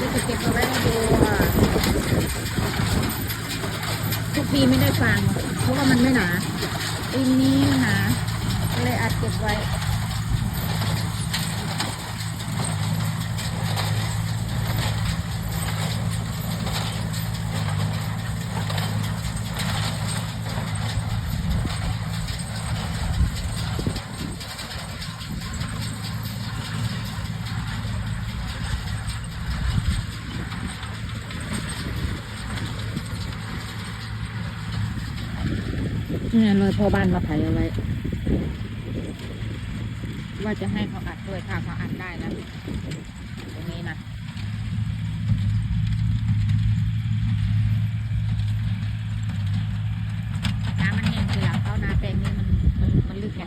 จะเก็บมาไว้ดูทุกปีไม่ได้ฟัง เพราะว่ามันไม่หนาปีนี้หนาก็เลยอัดเก็บไว้ เนี่ยเลยพ่อบ้านมาไถเอาไว้ ว่าจะให้เขาอัดด้วยถ้าเขาอัดได้นะตรงนี้นะน้ำมันแห้งทีหลังเขานาแปลงนี้มันมันมันลึกไง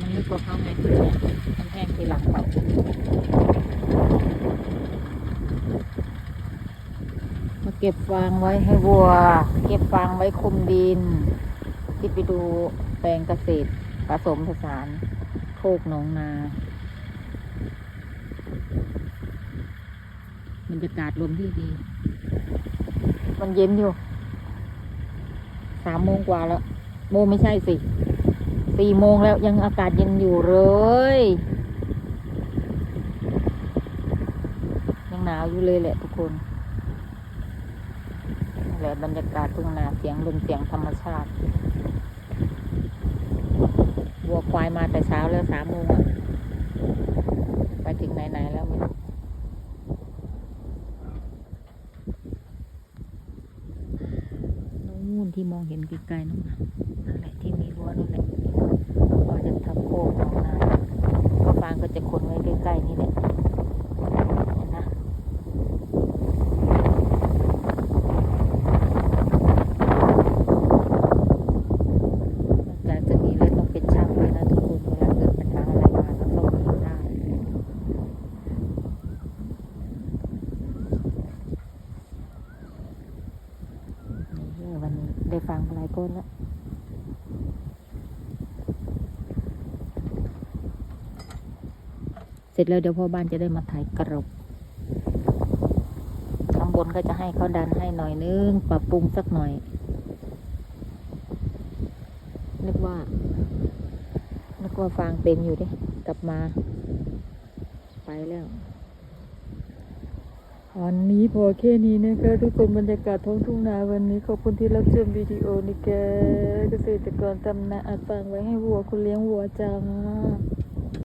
มันลึกกว่าเขาไงมันแห้งทีหลังเขามาเก็บฟางไว้ให้วัว เก็บฟางไว้คุมดิน ที่ไปดูแปลงเกษตรผสมผสานโคกหนองนาบรรยากาศลมที่ดี มันเย็นอยู่สามโมงกว่าแล้ว โมงไม่ใช่สิสี่โมงแล้วยังอากาศเย็นอยู่เลย ยังหนาวอยู่เลยแหละทุกคน และบรรยากาศทุ่งนาเสียงลมเสียงธรรมชาติวัวควายมาแต่เช้าแล้วสามโมงไปถึงไหน ๆ แล้วไม่รู้นู่นที่มองเห็นไกลๆนั่นนั่นแหละที่มีรั้วนั่นแหละก็จะทำโคกของนาก็ฟางก็จะขนไว้ใกล้ ๆ นี่แหละเห็นนะ จากจากนี้เลยต้องเป็นช่างเลยนะทุกคนเวลาเกิดปัญหาอะไรมาต้องซ่อมเองได้นี่วันนี้ ได้ฟังหลายคนแล้วเสร็จแล้วเดี๋ยวพ่อบ้านจะได้มาถ่ายกระบข้างบนก็จะให้เขาดันให้หน่อยนึง ปรับปรุงสักหน่อย นึกว่า นึกว่าฟางเต็มอยู่ดิ กลับมา ไปแล้ว วันนี้พอแค่นี้นะคะทุกคนบรรยากาศท้องทุ่งนาวันนี้ขอบคุณที่รับชมวิดีโอนี้แกเกษตรกรทำนาอัดฟางไว้ให้วัวคุณเลี้ยงวัวจ้า